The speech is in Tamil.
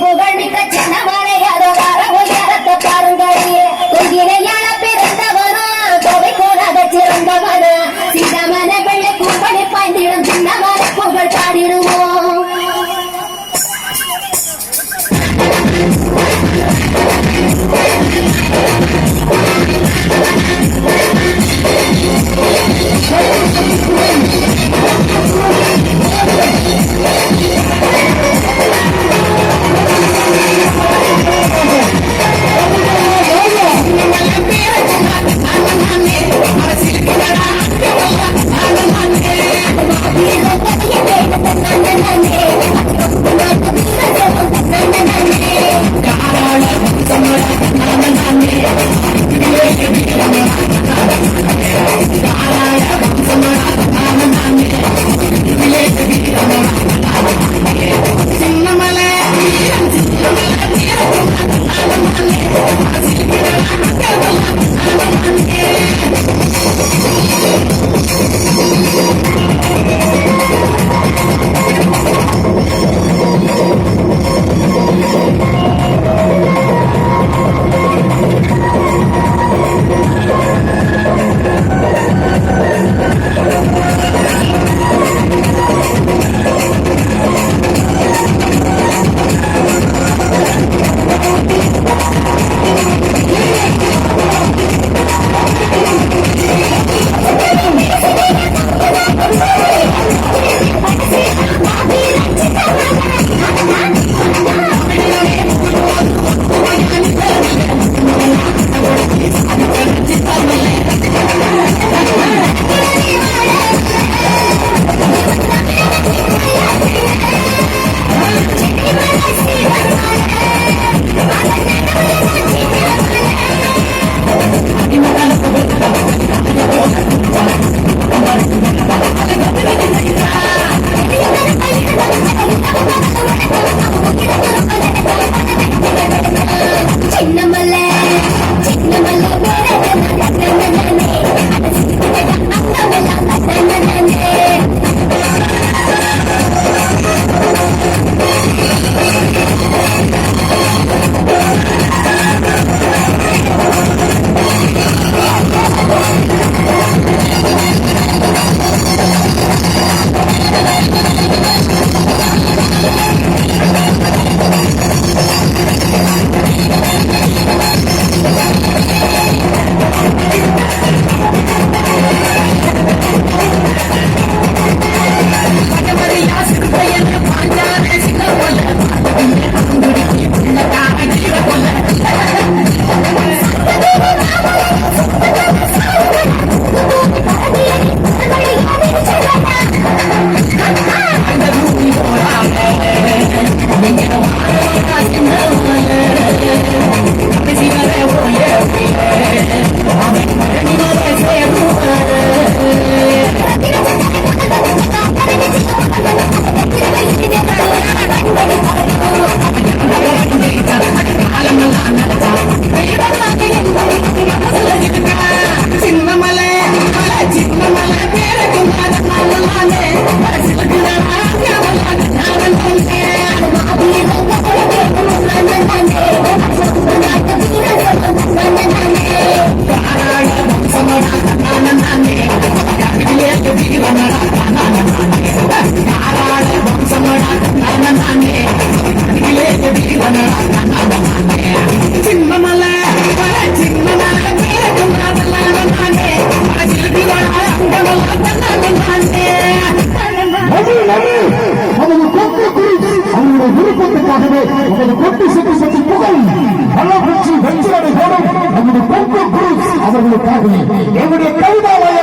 புகழ் மிக்க Yeah. விருப்பத்துக்காகவே உங்களது கொட்டி சென்று சற்று புகழ் நல்லாட்சி வெற்றி அடை போடும் நமது பொங்கல் குரு அவர்களுக்காகவே என்னுடைய கவிதாவை